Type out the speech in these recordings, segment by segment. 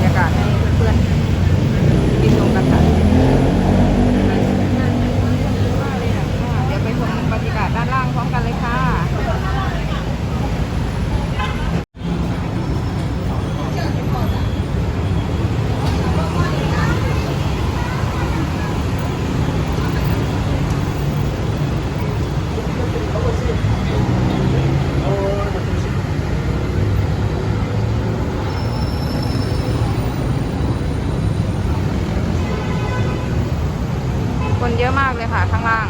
บรรยากาศให้เพื่อนๆได้ชมกันค่ะเดี๋ยวไปชมบรรยากาศด้านล่างพร้อมกันเลยค่ะ คน เยอะมากเลยค่ะข้างล่าง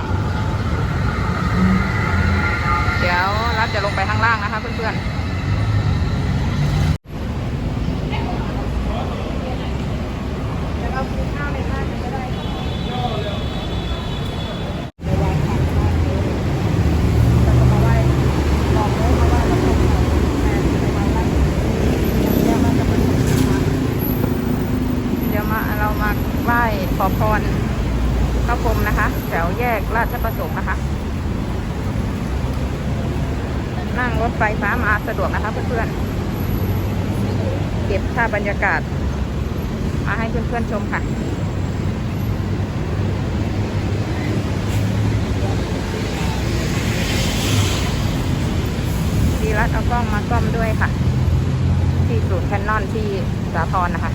เดี๋ยวรัดจะลงไปข้างล่างนะคะเพื่อนๆเดี๋ยวมาเรามาไหว้ขอพร ระพรมนะคะ แถวแยกราชประสงค์นะคะ นั่งรถไฟฟ้ามาสะดวกนะคะเพื่อนๆ เก็บภาพบรรยากาศ มาให้เพื่อนๆชมค่ะดีรัดเอากล้องมาซ่อมด้วยค่ะ ที่ศูนย์แคนนอนที่สาทรนะคะ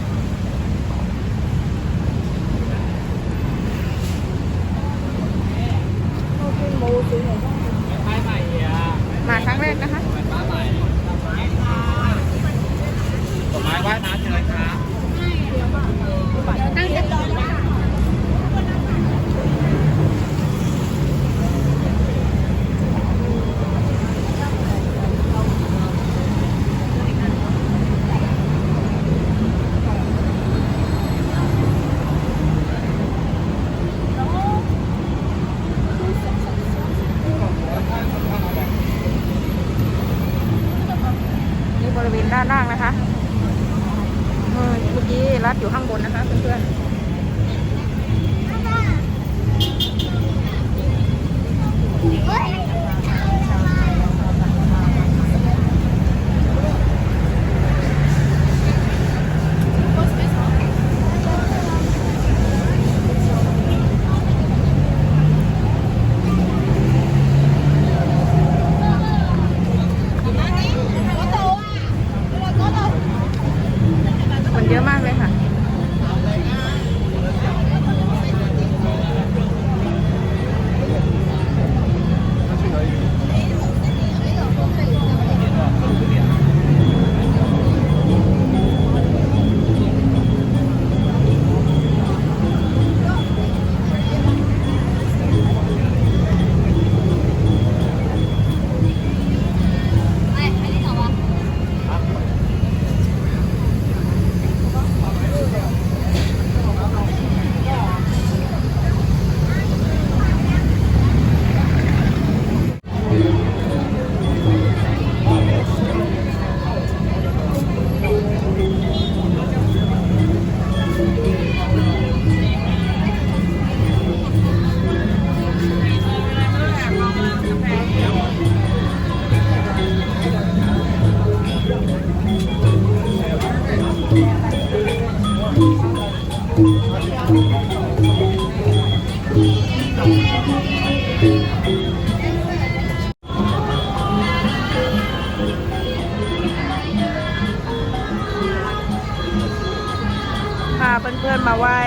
มาไหว้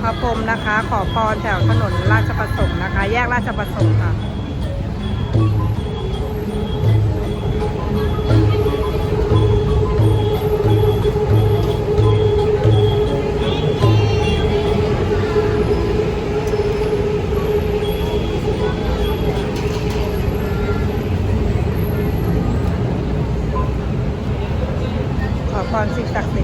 พระพรหมนะคะ ขอพรแถวถนนราชประสงค์นะคะ แยกราชประสงค์ค่ะขอพรสิ่งศักดิ์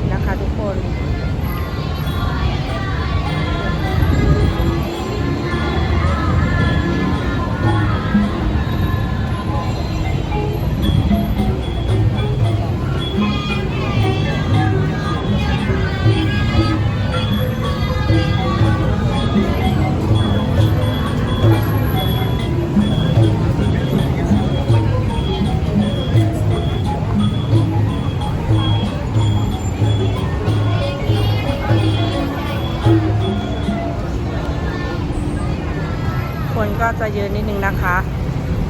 จะเยอะนิดนึงนะคะ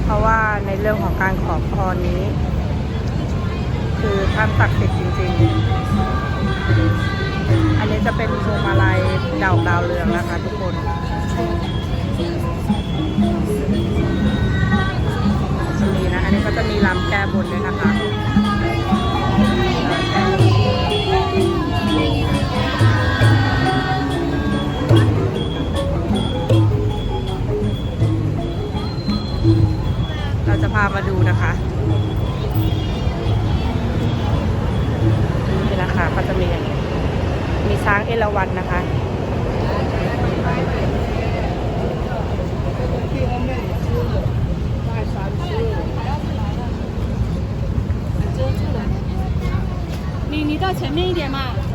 เพราะว่าในเรื่องของการขอพรนี้ คือท่านศักดิ์สิทธิ์จริง ๆ อันนี้จะเป็นพวงมาลัยดาวดาวเรืองนะคะทุกคนจะมีนะ อันนี้ก็จะมีลำแก้บนด้วยนะคะ ช้างเอราวัณนะคะ 你你到前面一点嘛。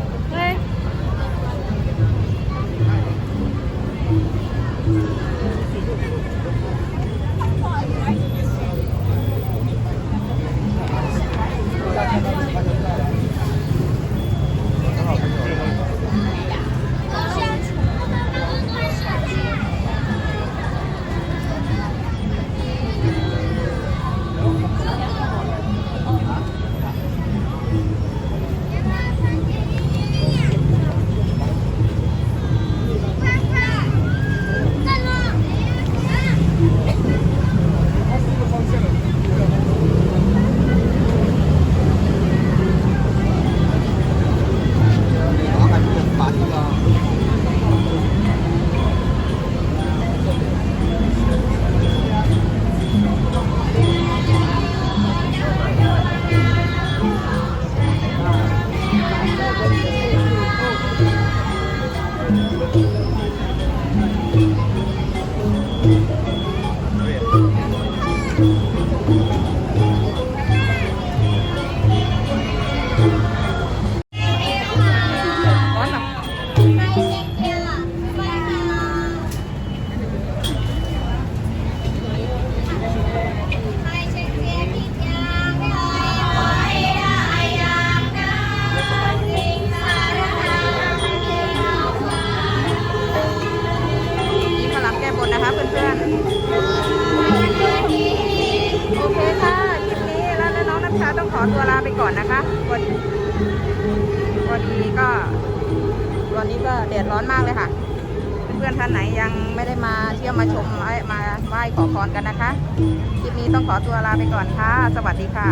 ค่ะ เพื่อนๆท่านไหนยังไม่ได้มาเที่ยวมาชมมามาไหว้ขอพรกันนะคะ คลิปนี้ต้องขอตัวลาไปก่อนค่ะ สวัสดีค่ะ